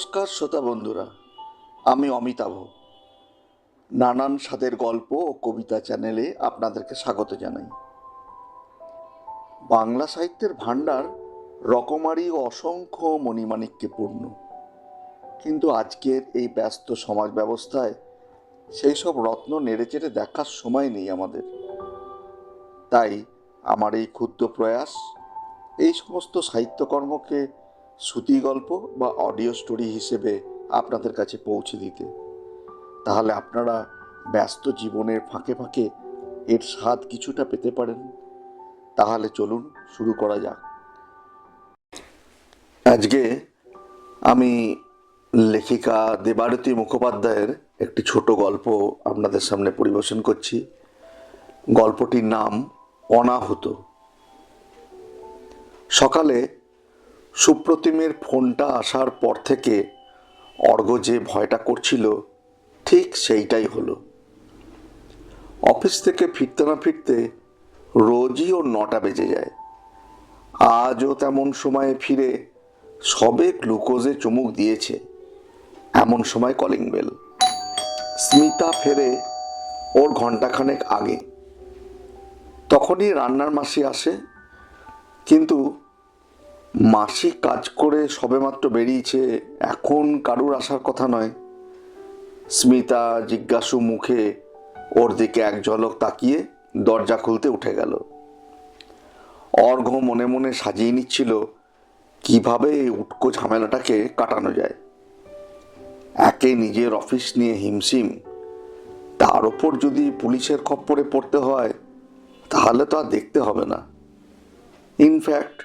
নমস্কার শ্রোতা বন্ধুরা, আমি অমিতাভ। নানান স্বাদের গল্প ও কবিতা চ্যানেলে আপনাদেরকে স্বাগত জানাই। বাংলা সাহিত্যের ভাণ্ডার রকমারি ও অসংখ্য মণিমাণিক্যে পূর্ণ। কিন্তু আজকের এই ব্যস্ত সমাজ ব্যবস্থায় সেই সব রত্ন নেড়েচেড়ে দেখার সময় নেই আমাদের। তাই আমার এই ক্ষুদ্র প্রয়াস, এই সমস্ত সাহিত্যকর্মকে শ্রুতি গল্প বা অডিও স্টোরি হিসেবে আপনাদের কাছে পৌঁছে দিতে। তাহলে আপনারা ব্যস্ত জীবনের ফাঁকে ফাঁকে এর স্বাদ কিছুটা পেতে পারেন। তাহলে চলুন শুরু করা যাক। আজকে আমি লেখিকা দেবারতী মুখোপাধ্যায়ের একটি ছোট গল্প আপনাদের সামনে পরিবেশন করছি। গল্পটির নাম অনাহুত। সকালে সুপ্রতিমের ফোনটা আসার পর থেকে অর্ঘ যে ভয়টা করছিল, ঠিক সেইটাই হলো। অফিস থেকে ফিরতে না ফিরতে রোজই ওর নটা বেজে যায়। আজও তেমন সময়ে ফিরে সবে গ্লুকোজে চুমুক দিয়েছে, এমন সময় কলিং বেল। স্মিতা ফেরে ওর ঘন্টাখানেক আগে। তখনই রান্নার মাসি আসে, কিন্তু মাসি কাজ করে সবেমাত্র বেরিয়েছে, এখন কারুর আসার কথা নয়। স্মিতা জিজ্ঞাসু মুখে, ওর দিকে এক ঝলক তাকিয়ে দরজা খুলতে উঠে গেল। অর্ঘ মনে মনে সাজিয়ে নিচ্ছিল, কীভাবে এই উটকো ঝামেলাটাকে কাটানো যায়। একে নিজের অফিস নিয়ে হিমশিম, তার ওপর যদি পুলিশের খপ্পরে পড়তে হয়, তাহলে তো আর দেখতে হবে না। ইনফ্যাক্ট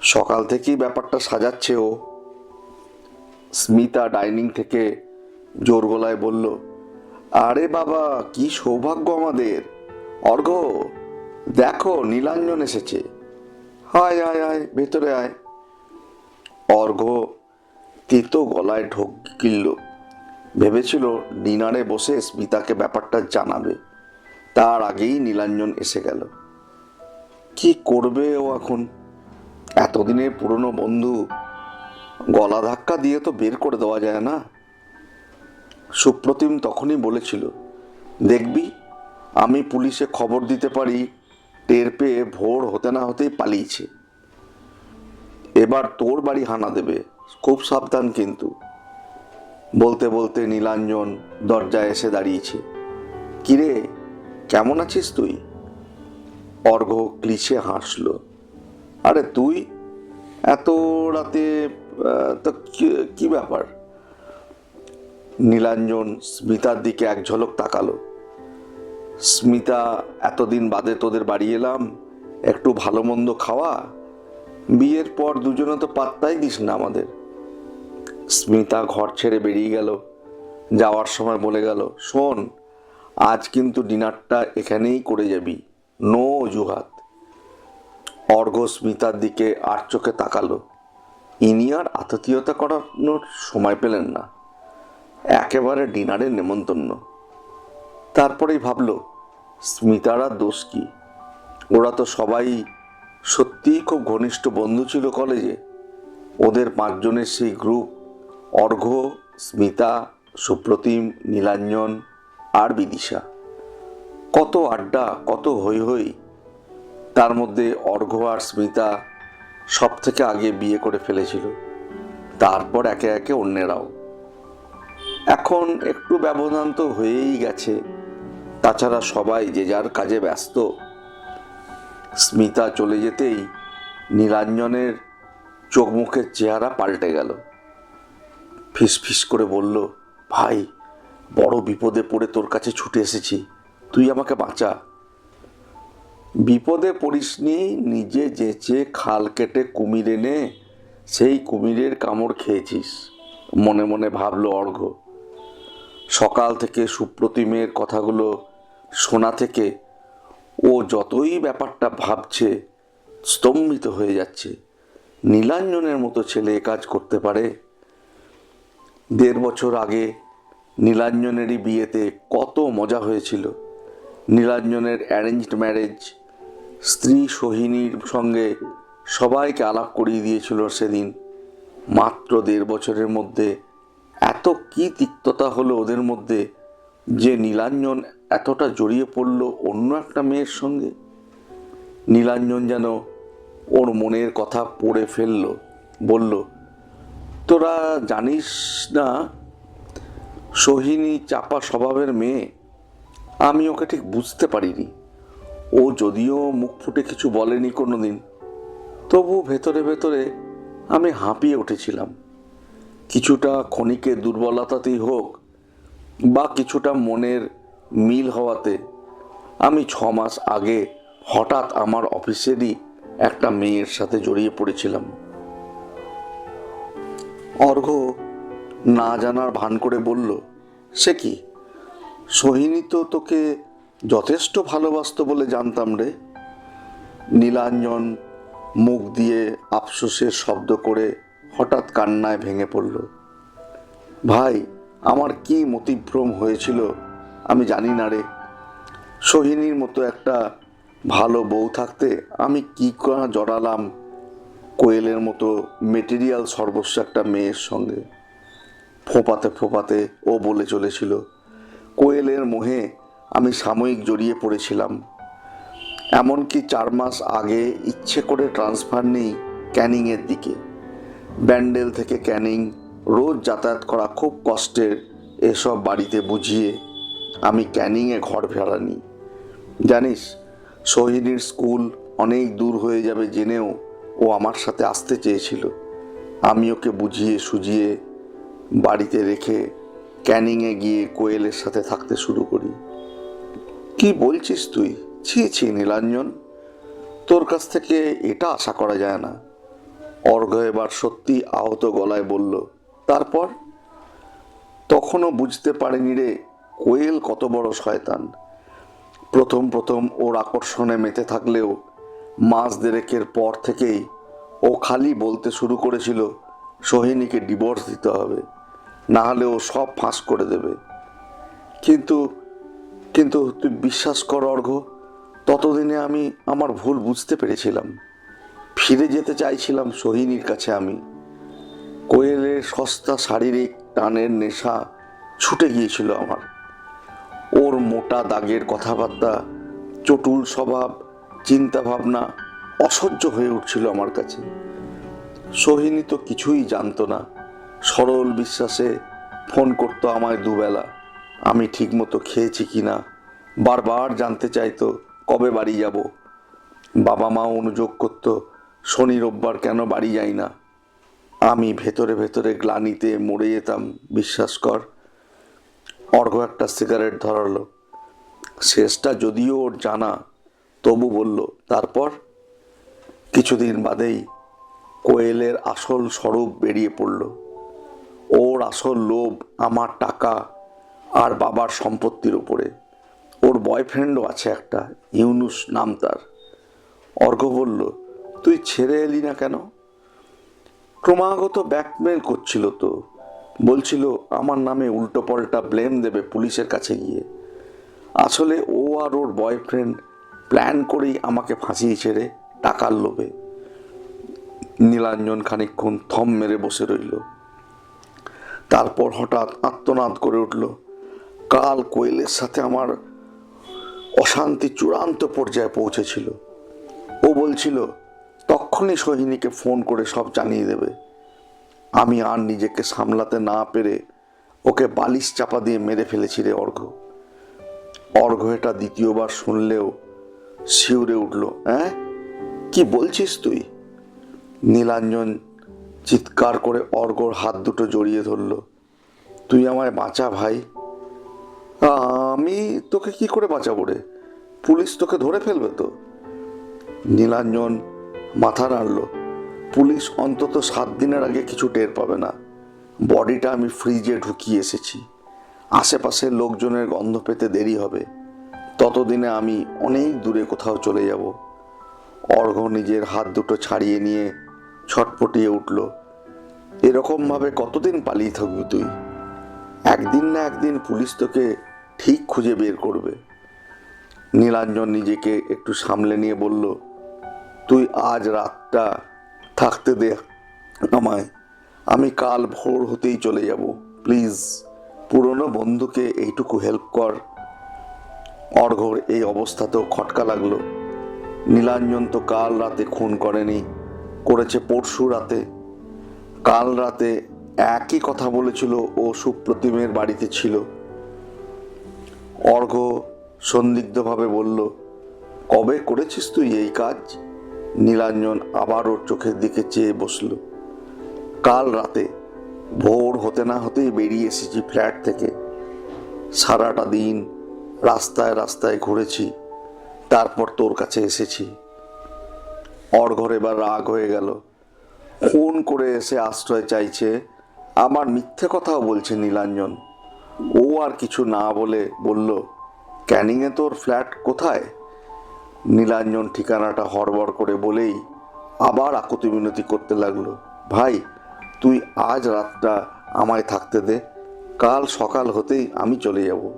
সকাল থেকেই ব্যাপারটা সাজাচ্ছে ও। স্মিতা ডাইনিং থেকে জোর গলায় বলল, আরে বাবা, কি সৌভাগ্য আমাদের। অর্ঘ দেখো, নীলাঞ্জন এসেছে। হায় আয় আয় ভেতরে আয়। অর্ঘ তেতো গলায় ঢোক গিলল। ভেবেছিল ডিনারে বসে স্মিতাকে ব্যাপারটা জানাবে। তার আগেই নীলাঞ্জন এসে গেল। কি করবে ও এখন? এতদিনের পুরনো বন্ধু গলা ধাক্কা দিয়ে তো বের করে দেওয়া যায় না। সুপ্রতিম তখনই বলেছিল, দেখবি, আমি পুলিশে খবর দিতে পারি, টের পেয়ে ভোর হতে না হতেই পালিয়েছে। এবার তোর বাড়ি হানা দেবে, খুব সাবধান কিন্তু। বলতে বলতে নীলাঞ্জন দরজায় এসে দাঁড়িয়েছে। কিরে, কেমন আছিস তুই? অর্ঘ ক্লিশে হাসলো। আরে তুই এত রাতে তো কি- ব্যাপার? নীলাঞ্জন স্মিতার দিকে এক ঝলক তাকালো। স্মিতা, এতদিন বাদে তোদের বাড়ি এলাম, একটু ভালো মন্দ খাওয়া, বিয়ের পর দুজনে তো পাত্তাই দিস না আমাদের। স্মিতা ঘর ছেড়ে বেরিয়ে গেল, যাওয়ার সময় বলে গেল, শোন, আজ কিন্তু ডিনারটা এখানেই করে যাবি। নো অজুহাত। অর্ঘ স্মিতার দিকে আর চোখে তাকালো। ইনি আর আততীয়তা করানোর সময় পেলেন না। একেবারে ডিনারের নেমন্তন্ন। তারপরেই ভাবলো, স্মিতারা দোষ কি? ওরা তো সবাই সত্যিই খুব ঘনিষ্ঠ বন্ধু ছিল কলেজে। ওদের পাঁচজনের সেই গ্রুপ অর্ঘ, স্মিতা, সুপ্রতিম, নীলাঞ্জন আর বিদিশা। কত আড্ডা, কত হই হই তার মধ্যে অর্ঘ আর স্মিতা সব থেকে আগে বিয়ে করে ফেলেছিল। তারপর একে একে অন্যেরাও। এখন একটু ব্যবধান তো হয়েই গেছে। তাছাড়া সবাই যে যার কাজে ব্যস্ত। স্মিতা চলে যেতেই নীলাঞ্জনের চোখ মুখের চেহারা পাল্টে গেল। ফিস ফিস করে বলল, ভাই, বড় বিপদে পড়ে তোর কাছে ছুটে এসেছি। তুই আমাকে বাঁচা। বিপদে পড়িসনি নিজে যেচে খাল কেটে কুমির এনে, সেই কুমিরের কামড় খেয়েছিস। মনে মনে ভাবলো অর্ঘ সকাল থেকে সুপ্রতিমের কথাগুলো শোনা থেকে ও যতই ব্যাপারটা ভাবছে, স্তম্ভিত হয়ে যাচ্ছে। নীলাঞ্জনের মতো ছেলে কাজ করতে পারে? দেড় বছর আগে নীলাঞ্জনেরই বিয়েতে কত মজা হয়েছিল। নীলাঞ্জনের অ্যারেঞ্জড ম্যারেজ, স্ত্রী সোহিনীর সঙ্গে সবাইকে আলাপ করিয়ে দিয়েছিল সেদিন। মাত্র দেড় বছরের মধ্যে। এত কি তিক্ততা হলো ওদের মধ্যে যে নীলাঞ্জন এতটা জড়িয়ে পড়ল অন্য একটা মেয়ের সঙ্গে? নীলাঞ্জন যেন ওর মনের কথা পড়ে ফেলল, বলল, তোরা জানিস না, সোহিনী চাপা স্বভাবের মেয়ে আমি ওকে ঠিক বুঝতে পারিনি। ও যদিও মুখ ফুটে কিছু বলেনি কোনো দিন তবু ভেতরে ভেতরে আমি হাঁপিয়ে উঠেছিলাম। কিছুটা ক্ষণিকের দুর্বলতাতেই হোক বা কিছুটা মনের মিল হওয়াতে আমি ছ মাস আগে হঠাৎ আমার অফিসেরই একটা মেয়ের সাথে জড়িয়ে পড়েছিলাম। অর্ঘ না জানার ভান করে বলল, সে কি? সোহিনী তো তোকে যথেষ্ট ভালোবাসতো বলে জানতাম রে। নীলাঞ্জন মুখ দিয়ে আফসোসের শব্দ করে হঠাৎ কান্নায় ভেঙে পড়ল। ভাই, আমার কি মতিভ্রম হয়েছিল আমি জানি না রে। সোহিনীর মতো একটা ভালো বউ থাকতে আমি কি করা জড়ালাম কোয়েলের মতো মেটেরিয়াল সর্বস্ব একটা মেয়ের সঙ্গে। ফোপাতে ফোপাতে ও বলে চলেছিল কোয়েলের মোহে আমি সাময়িক জড়িয়ে পড়েছিলাম। এমনকি চার মাস আগে ইচ্ছে করে ট্রান্সফার নেই ক্যানিংয়ের দিকে। ব্যান্ডেল থেকে ক্যানিং, রোজ যাতায়াত করা খুব কষ্টের এসব বাড়িতে বুঝিয়ে আমি ক্যানিংয়ে ঘর ভাড়া নিই জানিস, সোহিনীর স্কুল অনেক দূর হয়ে যাবে জেনেও ও আমার সাথে আসতে চেয়েছিল। আমি ওকে বুঝিয়ে সুজিয়ে বাড়িতে রেখে ক্যানিংয়ে গিয়ে কোয়েলের সাথে থাকতে শুরু করি। কি বলছিস তুই? ছি ছি, নীলাঞ্জন। তোর কাছ থেকে এটা আশা করা যায় না। অর্ঘ এবার সত্যি আহত গলায় বলল, তারপর? তখনও বুঝতে পারেনি রে, কোয়েল কত বড় শয়তান। প্রথম প্রথম ওর আকর্ষণে মেতে থাকলেও মাস দেড়েকের পর থেকেই ও খালি বলতে শুরু করেছিল, সোহিনীকে ডিভোর্স দিতে হবে। না হলে ও সব ফাঁস করে দেবে। কিন্তু কিন্তু তুই বিশ্বাস কর অর্ঘ ততদিনে আমি আমার ভুল বুঝতে পেরেছিলাম। ফিরে যেতে চাইছিলাম সোহিনীর কাছে আমি। কোয়েলের সস্তা শারীরিক টানের নেশা ছুটে গিয়েছিল আমার। ওর মোটা দাগের কথাবার্তা, চটুল স্বভাব চিন্তা ভাবনা অসহ্য হয়ে উঠছিল আমার কাছে। সোহিনী তো কিছুই জানতো না। সরল বিশ্বাসে ফোন করতো আমায় দুবেলা। আমি ঠিকমতো খেয়েছি কি না? বারবার জানতে চাইতো, কবে বাড়ি যাব? বাবা মা অনুযোগ করতো, শনি রোববার কেন বাড়ি যাই না? আমি ভেতরে ভেতরে গ্লানিতে মরে যেতাম, বিশ্বাস কর। অর্ঘ একটা সিগারেট ধরালো। শেষটা যদিও ওর জানা, তবু বলল, তারপর? কিছুদিন বাদেই কোয়েলের আসল স্বরূপ বেরিয়ে পড়ল। ওর আসল লোভ আমার টাকা আর বাবার সম্পত্তির উপরে। ওর বয়ফ্রেন্ডও আছে একটা, ইউনুস নাম তার। অর্ঘ বলল, তুই ছেড়ে এলি না কেন? ক্রমাগত ব্যাকমেল করছিল তো। বলছিল, আমার নামে উল্টো পাল্টা ব্লেম দেবে পুলিশের কাছে গিয়ে। আসলে ও আর ওর বয়ফ্রেন্ড প্ল্যান করেই আমাকে ফাঁসিয়ে ছেড়ে টাকার লোভে। নীলাঞ্জন খানিকক্ষণ থম মেরে বসে রইল। তারপর হঠাৎ আত্মনাদ করে উঠল। কাল কোয়েলের সাথে আমার অশান্তি চূড়ান্ত পর্যায়ে পৌঁছেছিল। ও বলছিল তখনই সোহিনীকে ফোন করে সব জানিয়ে দেবে। আমি আর নিজেকে সামলাতে না পেরে ওকে বালিশ চাপা দিয়ে মেরে ফেলেছি রে অর্ঘ অর্ঘ এটা দ্বিতীয়বার শুনলেও শিউরে উঠল হ্যাঁ কি বলছিস তুই? নীলাঞ্জন চিৎকার করে অর্ঘর হাত দুটো জড়িয়ে ধরল। তুই আমায় বাঁচা, ভাই। আমি তোকে কি করে বাঁচাবো রে? পুলিশ তোকে ধরে ফেলবে তো? নীলাঞ্জন মাথা নাড়ল। পুলিশ অন্তত সাত দিনের আগে কিছু টের পাবে না। বডিটা আমি ফ্রিজে ঢুকিয়ে এসেছি। আশেপাশের লোকজনের গন্ধ পেতে দেরি হবে। ততদিনে আমি অনেক দূরে কোথাও চলে যাব। অর্ঘ নিজের হাত দুটো ছাড়িয়ে নিয়ে ছটপটিয়ে উঠল। এরকমভাবে কতদিন পালিয়ে থাকবি তুই? একদিন না একদিন পুলিশ তোকে ঠিক খুঁজে বের করবে। নীলাঞ্জন নিজেকে একটু সামলে নিয়ে বলল, তুই আজ রাতটা থাকতে দে আমায়। আমি কাল ভোর হতেই চলে যাব। প্লিজ, পুরনো বন্ধুকে এইটুকু হেল্প কর। অর্ঘর এই অবস্থাতেও খটকা লাগল। নীলাঞ্জন তো কাল রাতে খুন করেনি। করেছে পরশু রাতে। কাল রাতে একই কথা বলেছিল ও সুপ্রতিমের বাড়িতে ছিল। অর্ঘ সন্দিগ্ধভাবে বলল, কবে করেছিস তুই এই কাজ? নীলাঞ্জন আবার ওর চোখের দিকে চেয়ে বসল। কাল রাতে ভোর হতে না হতেই বেরিয়ে এসেছি ফ্ল্যাট থেকে। সারাটা দিন রাস্তায় রাস্তায় ঘুরেছি, তারপর তোর কাছে এসেছি। অর্ঘর এবার রাগ হয়ে গেল। ফোন করে এসে আশ্রয় চাইছে। আমার মিথ্যে কথাও বলছে নীলাঞ্জন। ও আর কিছু না বলে বলল, ক্যানিংয়ে তোর ফ্ল্যাট কোথায়? নীলাঞ্জন ঠিকানাটা হড়বড় করে বলেই আবার আকুতি মিনতি করতে লাগল। ভাই, তুই আজ রাতটা আমায় থাকতে দে, কাল সকাল হতেই আমি চলে যাব।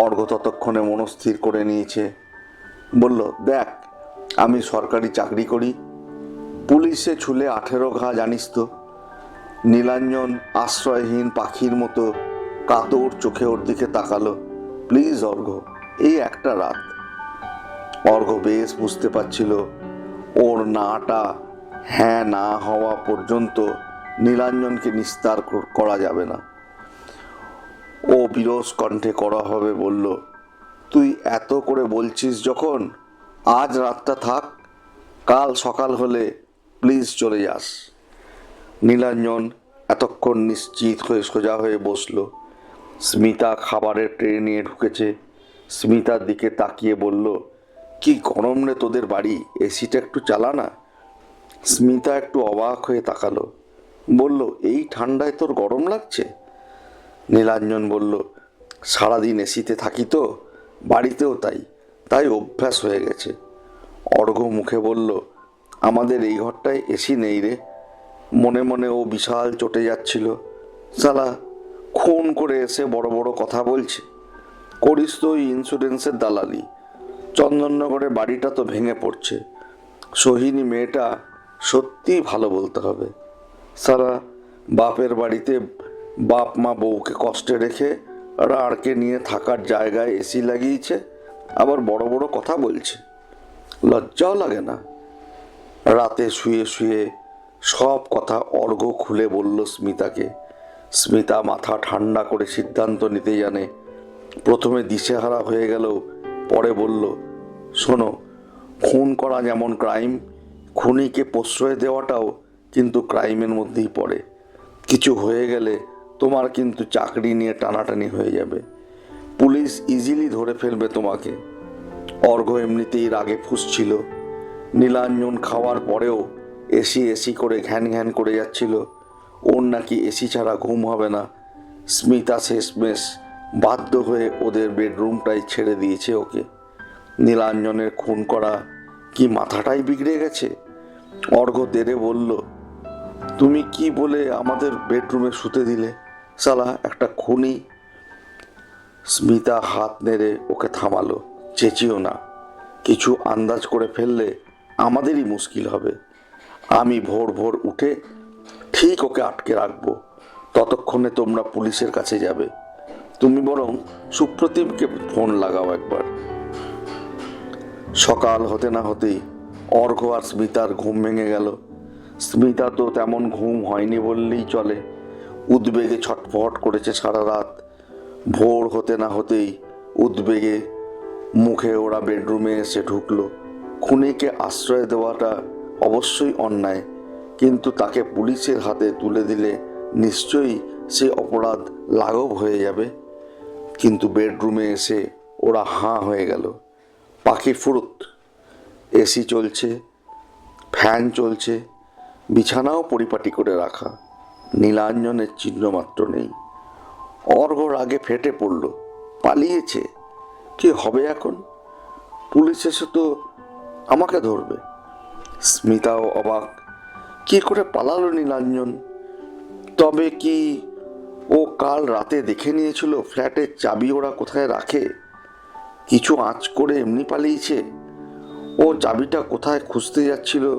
অর্ঘ ততক্ষণে মনস্থির করে নিয়েছে। বলল, দেখ আমি সরকারি চাকরি করি। পুলিশে ছুলে আঠেরো ঘা, জানিস তো। নীলাঞ্জন আশ্রয়হীন পাখির মতো কাতর চোখে ওর দিকে তাকালো। প্লিজ অর্ঘ এই একটা রাত। অর্ঘ বেশ বুঝতে পারছিল ওর নাটা হ্যাঁ না হওয়া পর্যন্ত নীলাঞ্জনকে নিস্তার করা যাবে না। ও বিরস কণ্ঠে করা হবে বলল, তুই এত করে বলছিস যখন আজ রাতটা থাক, কাল সকাল হলে প্লিজ চলে যাস। নীলাঞ্জন এতক্ষণ নিশ্চিত হয়ে সোজা হয়ে বসল। স্মিতা খাবারের ট্রে নিয়ে ঢুকেছে। স্মিতার দিকে তাকিয়ে বলল, কি গরম রে তোদের বাড়ি, এসিটা একটু চালা না? স্মিতা একটু অবাক হয়ে তাকালো। বলল, এই ঠান্ডায় তোর গরম লাগছে? নীলাঞ্জন বলল, সারাদিন এসিতে থাকি তো, বাড়িতেও তাই। তাই অভ্যাস হয়ে গেছে। অর্ঘ মুখে বলল, আমাদের এই ঘরটায় এসি নেই রে। মনে মনে ও বিশাল চটে যাচ্ছিল। সালা খুন করে এসে বড় বড় কথা বলছে। করিস তো ওই ইন্স্যুরেন্সের দালালি। চন্দননগরে বাড়িটা তো ভেঙে পড়ছে। সোহিনী মেয়েটা সত্যিই ভালো বলতে হবে। সারা বাপের বাড়িতে বাপ মা বউকে কষ্টে রেখে রাড়কে নিয়ে থাকার জায়গায় এসি লাগিয়েছে। আবার বড় বড় কথা বলছে। লজ্জাও লাগে না। রাতে শুয়ে শুয়ে সব কথা অর্ঘ খুলে বলল স্মিতাকে। স্মিতা মাথা ঠান্ডা করে সিদ্ধান্ত নিতে জানে। প্রথমে দিশেহারা হয়ে গেল, পরে বলল, শোনো, খুন করা যেমন ক্রাইম, খুনিকে প্রশ্রয় দেওয়াটাও কিন্তু ক্রাইমের মধ্যেই পড়ে। কিছু হয়ে গেলে তোমার কিন্তু চাকরি নিয়ে টানাটানি হয়ে যাবে। পুলিশ ইজিলি ধরে ফেলবে তোমাকে। অর্ঘ এমনিতেই রাগে ফুসছিল। নীলাঞ্জন খাওয়ার পরেও এসি এসি করে ঘ্যান ঘ্যান করে যাচ্ছিল। ওর নাকি এসি ছাড়া ঘুম হবে না। স্মিতা শেষমেশ বাধ্য হয়ে ওদের বেডরুমটাই ছেড়ে দিয়েছে ওকে। নীলাঞ্জনের খুন করা কি মাথাটাই বিগড়ে গেছে? অর্ঘ দেরে বলল, তুমি কি বলে আমাদের বেডরুমে শুতে দিলে? সালা, একটা খুনি স্মিতা হাত নেড়ে ওকে থামালো। চেঁচিও না। কিছু আন্দাজ করে ফেললে আমাদেরই মুশকিল হবে। আমি ভোর ভোর উঠে ঠিক ওকে আটকে রাখব। ততক্ষণে তোমরা পুলিশের কাছে যাবে। তুমি বরং সুপ্রতিমকে ফোন লাগাও একবার। সকাল হতে না হতেই অর্ঘ আর স্মিতার ঘুম ভেঙে গেল। স্মিতা তো তেমন ঘুম হয়নি বললেই চলে। উদ্বেগে ছটফট করেছে সারা রাত। ভোর হতে না হতেই উদ্বেগে মুখে ওরা বেডরুমে এসে ঢুকলো। খুনিকে আশ্রয় দেওয়াটা অবশ্যই অন্যায়, কিন্তু তাকে পুলিশের হাতে তুলে দিলে নিশ্চয়ই সে অপরাধ লাঘব হয়ে যাবে। কিন্তু বেডরুমে এসে ওরা হাঁ হয়ে গেল। পাখি ফুরুত এসি চলছে, ফ্যান চলছে, বিছানাও পরিপাটি করে রাখা, নীলাঞ্জনের চিহ্ন মাত্র নেই। অর্ঘর আগে ফেটে পড়ল, পালিয়েছে। কি হবে এখন? পুলিশ এসে তো আমাকে ধরবে। স্মিতাও অবাক। কি করে পালালো নীলাঞ্জন তবে কি ও কাল রাতে দেখে নিয়েছিল ফ্ল্যাটের চাবি ওরা কোথায় রাখে? কিছু আঁচ করে এমনি পালিয়েছে? ও চাবিটা কোথায় খুঁজতে যাচ্ছিল?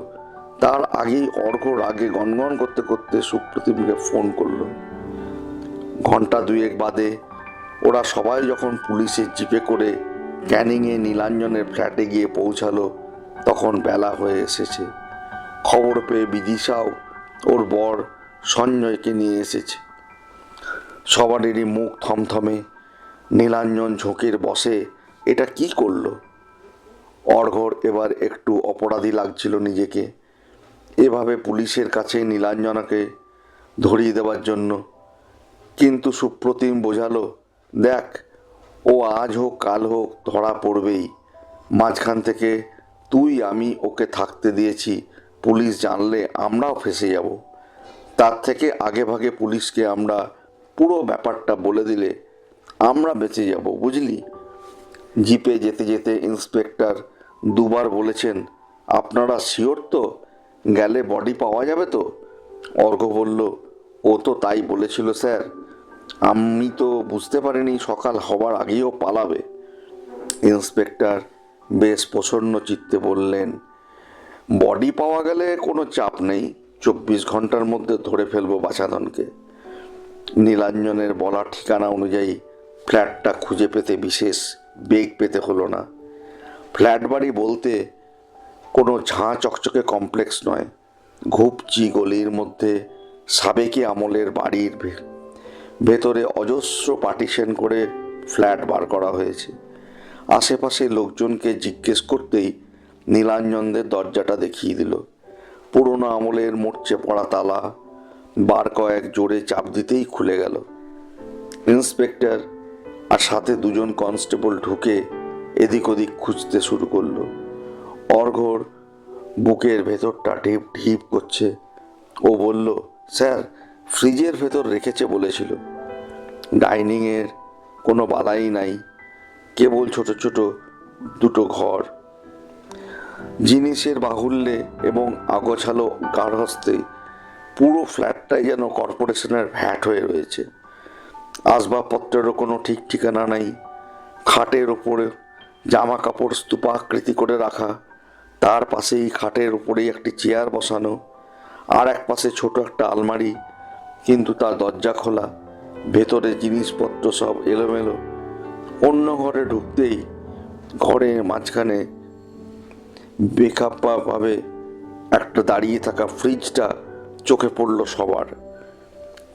তার আগেই অর্ঘ রাগে গনগন করতে করতে সুপ্রতিমকে ফোন করল। ঘণ্টা দুয়েক বাদে ওরা সবাই যখন পুলিশের জিপে করে ক্যানিংয়ে নীলাঞ্জনের ফ্ল্যাটে গিয়ে পৌঁছালো, তখন বেলা হয়ে এসেছে। খবর পেয়ে বিদিশাও, ওর বর সঞ্জয়কে নিয়ে এসেছে। সবারই মুখ থমথমে নীলাঞ্জন ঝোঁকের বসে, এটা কি করল? অর্ঘর এবার একটু অপরাধী লাগছিল নিজেকে। এভাবে পুলিশের কাছে নীলাঞ্জনাকে ধরিয়ে দেওয়ার জন্য কিন্তু সুপ্রতিম বোঝালো, দেখ, ও আজ হোক, কাল হোক, ধরা পড়বেই। মাঝখান থেকে তুই, আমি ওকে থাকতে দিয়েছি। পুলিশ জানলে আমরাও ফেসে যাব। তার থেকে আগে ভাগে পুলিশকে আমরা পুরো ব্যাপারটা বলে দিলে আমরা বেঁচে যাব, বুঝলি? জিপে যেতে যেতে ইন্সপেক্টর দুবার বলেছেন, আপনারা শিওর তো? গেলে বডি পাওয়া যাবে তো? অর্ঘ বলল, ও তো তাই বলেছিল, স্যার। আমি তো বুঝতে পারিনি সকাল হবার আগেও পালাবে। ইন্সপেক্টর বেশ প্রসন্ন চিত্তে বললেন, বডি পাওয়া গেলে কোনো চাপ নেই, চব্বিশ ঘণ্টার মধ্যে ধরে ফেলব বাছাধনকে। নীলাঞ্জনের বলা ঠিকানা অনুযায়ী ফ্ল্যাটটা খুঁজে পেতে বিশেষ বেগ পেতে হলো না। ফ্ল্যাট বাড়ি বলতে কোনো ঝাঁ চকচকে কমপ্লেক্স নয়, ঘুপচি গলির মধ্যে সাবেকি আমলের বাড়ির ভেতরে অজস্র পার্টিশন করে ফ্ল্যাট বার করা হয়েছে। আশেপাশে লোকজনকে জিজ্ঞেস করতেই নীলাঞ্জনদের দরজাটা দেখিয়ে দিল। পুরোনো আমলের মরচে পড়া তালা, বার কয়েক জোরে চাপ দিতেই খুলে গেল। ইন্সপেক্টর আর সাথে দুজন কনস্টেবল ঢুকে এদিক ওদিক খুঁজতে শুরু করল। অর্ঘর বুকের ভেতরটা ঢিপ ঢিপ করছে। ও বলল, স্যার, ফ্রিজের ভেতর রেখেছে, বলেছিল। ডাইনিংয়ের কোনো বালাই নাই, কেবল ছোট ছোট দুটো ঘর। জিনিসের বাহুল্যে এবং আগোছালো গার্হস্থ্যে পুরো ফ্ল্যাটটাই যেন কর্পোরেশনের ভ্যাট হয়ে রয়েছে। আসবাবপত্রেরও কোনো ঠিক ঠিকানা নাই, খাটের ওপরে জামা কাপড় স্তূপাকৃতি করে রাখা, তার পাশেই খাটের উপরেই একটি চেয়ার বসানো, আর এক পাশে ছোট একটা আলমারি, কিন্তু তার দরজা খোলা। ভেতরে জিনিসপত্র সব এলোমেলো। অন্য ঘরে ঢুকতেই ঘরের মাঝখানে বেখাপ্পাভাবে একটা দাঁড়িয়ে থাকা ফ্রিজটা চোখে পড়ল সবার।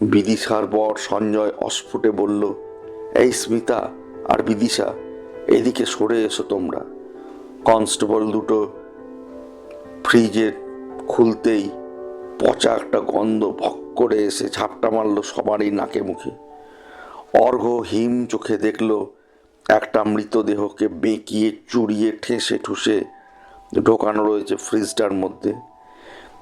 বিদিশার বর সঞ্জয় অস্ফুটে বলল, এই স্মিতা আর বিদিশা, এদিকে সরে এসো তোমরা। কনস্টেবল দুটো ফ্রিজের খুলতেই পচা একটা গন্ধ ভক করে এসে ঝাপটা মারল সবারই নাকে মুখে। অর্ঘ হিম চোখে দেখল, একটা মৃতদেহকে বেঁকিয়ে চুরিয়ে ঠেসে ঠুসে ঢোকানো রয়েছে ফ্রিজটার মধ্যে।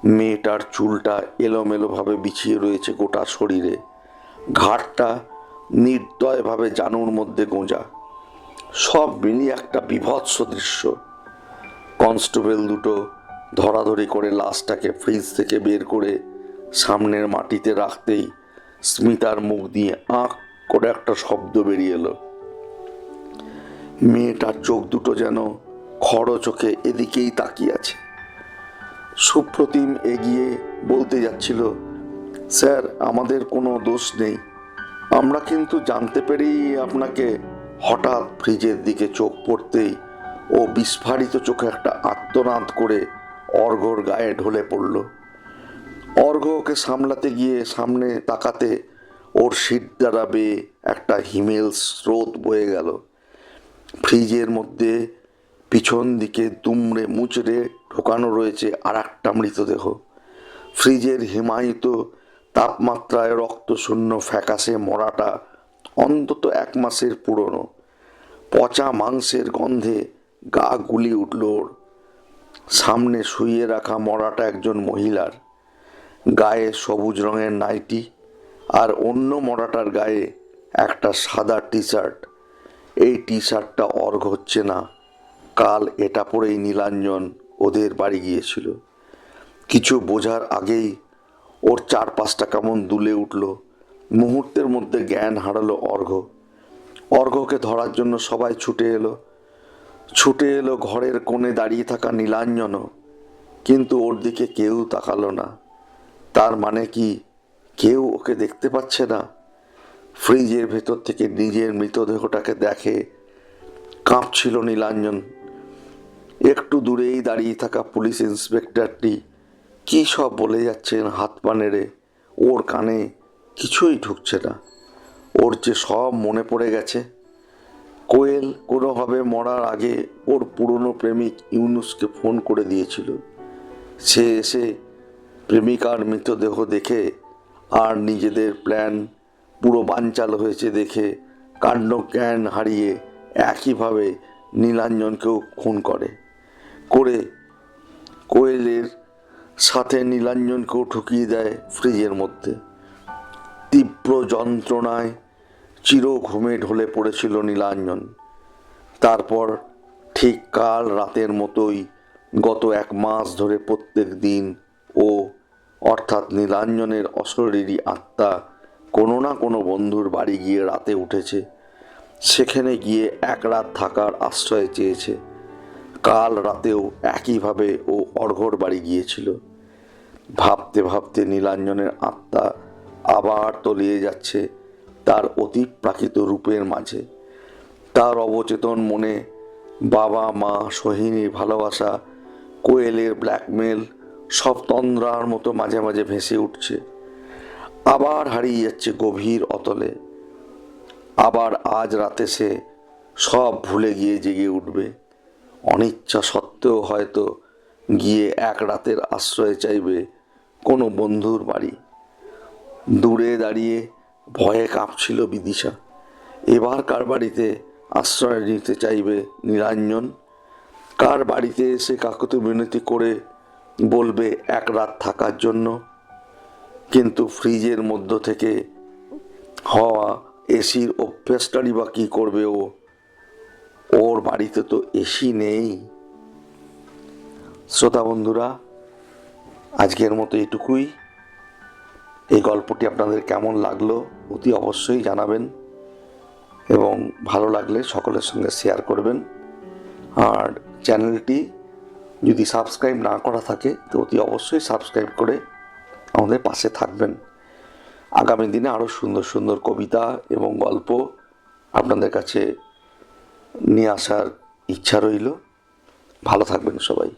মেয়েটার চুলটা এলোমেলোভাবে বিছিয়ে রয়েছে গোটা শরীরে। ঘাটটা নির্দয়ভাবে জানুর মধ্যে গোঁজা। সব মিলিয়ে একটা বিভৎস দৃশ্য। কনস্টেবল দুটো ধরাধরি করে লাশটাকে ফ্রিজ থেকে বের করে সামনের মাটিতে রাখতেই স্মিতার মুখ দিয়ে আঁক করে একটা শব্দ বেরিয়ে এলো। মেয়েটার চোখ দুটো যেন খড় চোখে এদিকেই তাকিয়ে আছে। সুপ্রতিম এগিয়ে বলতে যাচ্ছিল, স্যার, আমাদের কোনো দোষ নেই। আমরা কিন্তু জানতে পেরেই আপনাকে হঠাৎ ফ্রিজের দিকে চোখ পড়তেই ও বিস্ফারিত চোখে একটা আত্মনাদ করে অর্ঘর গায়ে ঢলে পড়ল। অর্ঘ ওকে সামলাতে গিয়ে সামনে তাকাতে ওর দ্বারা বেয়ে একটা হিমেল স্রোত বয়ে গেল। ফ্রিজের মধ্যে পিছন দিকে দুমড়ে মুচড়ে ঢোকানো রয়েছে আর একটা মৃতদেহ। ফ্রিজের হিমায়িত তাপমাত্রায় রক্তশূন্য ফ্যাকাশে মরাটা অন্তত এক মাসের পুরনো। পচা মাংসের গন্ধে গা গুলি উঠল ওর। সামনে শুয়ে রাখা মরাটা একজন মহিলার। গায়ে সবুজ রঙের নাইটি আর অন্য মরাটার গায়ে একটা সাদা টি শার্ট এই টি শার্টটা অর্ঘ হচ্ছে না। কাল এটা পরেই নীলাঞ্জন ওদের বাড়ি গিয়েছিল। কিছু বোঝার আগেই ওর চার পাঁচটা কেমন দুলে উঠল। মুহূর্তের মধ্যে জ্ঞান হারালো অর্ঘ অর্ঘকে ধরার জন্য সবাই ছুটে এলো। ছুটে এলো ঘরের কোণে দাঁড়িয়ে থাকা নীলাঞ্জনও। কিন্তু ওর দিকে কেউ তাকালো না। তার মানে কি কেউ ওকে দেখতে পাচ্ছে না। ফ্রিজের ভেতর থেকে নিজের মৃতদেহটাকে দেখে কাঁপছিল নীলাঞ্জন। একটু দূরেই দাঁড়িয়ে থাকা পুলিশ ইন্সপেক্টরটি কী সব বলে যাচ্ছেন হাত পা নেড়ে, ওর কানে কিছুই ঢুকছে না। ওর যে সব মনে পড়ে গেছে। কোয়েল কোনোভাবে মরার আগে ওর পুরনো প্রেমিক ইউনুসকে ফোন করে দিয়েছিল। সে এসে প্রেমিকার মৃতদেহ দেখে আর নিজেদের প্ল্যান পুরো বানচাল হয়েছে দেখে কাণ্ড জ্ঞান হারিয়ে একইভাবে নীলাঞ্জনকেও খুন করে। করে কোয়েলের সাথে নীলাঞ্জনকেও ঠুকিয়ে দেয় ফ্রিজের মধ্যে। তীব্র যন্ত্রণায় চির ঘুমে ঢলে পড়েছিল নীলাঞ্জন। তারপর ঠিক কাল রাতের মতোই গত এক মাস ধরে প্রত্যেক দিন ও অর্থাৎ নীলাঞ্জনের অশরীরী আত্মা কোনো না কোনো বন্ধুর বাড়ি গিয়ে রাতে উঠেছে। সেখানে গিয়ে এক রাত থাকার আশ্রয় চেয়েছে। কাল রাতেও একইভাবে ও অর্ঘর বাড়ি গিয়েছিল। ভাবতে ভাবতে নীলাঞ্জনের আত্মা আবার তলিয়ে যাচ্ছে তার অতি প্রাকৃত রূপের মাঝে। তার অবচেতন মনে বাবা মা সোহিনীর ভালোবাসা, কোয়েলের ব্ল্যাকমেল সব তন্দ্রার মতো মাঝে মাঝে ভেসে উঠছে। আবার হারিয়ে যাচ্ছে গভীর অতলে। আবার আজ রাতে সে সব ভুলে গিয়ে জেগে উঠবে। অনিচ্ছা সত্ত্বেও হয়তো গিয়ে এক রাতের আশ্রয় চাইবে কোনো বন্ধুর বাড়ি। দূরে দাঁড়িয়ে ভয়ে কাঁপছিল বিদিশা। এবার কার বাড়িতে আশ্রয় নিতে চাইবে নিরঞ্জন? কার বাড়িতে এসে কাকতি মিনতি করে বলবে, এক রাত থাকার জন্য। কিন্তু ফ্রিজের মধ্য থেকে হওয়া এসির অভ্যেসটারই বা কী করবে ও? ওর বাড়িতে তো এসি নেই। শ্রোতা বন্ধুরা, আজকের মতো এটুকুই। এই গল্পটি আপনাদের কেমন লাগল অতি অবশ্যই জানাবেন এবং ভালো লাগলে সকলের সঙ্গে শেয়ার করবেন। আর চ্যানেলটি যদি সাবস্ক্রাইব না করা থাকে, তো অতি অবশ্যই সাবস্ক্রাইব করে আমাদের পাশে থাকবেন। আগামী দিনে আরও সুন্দর সুন্দর কবিতা এবং গল্প আপনাদের কাছে নিয়ে আসার ইচ্ছা রইল। ভালো থাকবেন সবাই।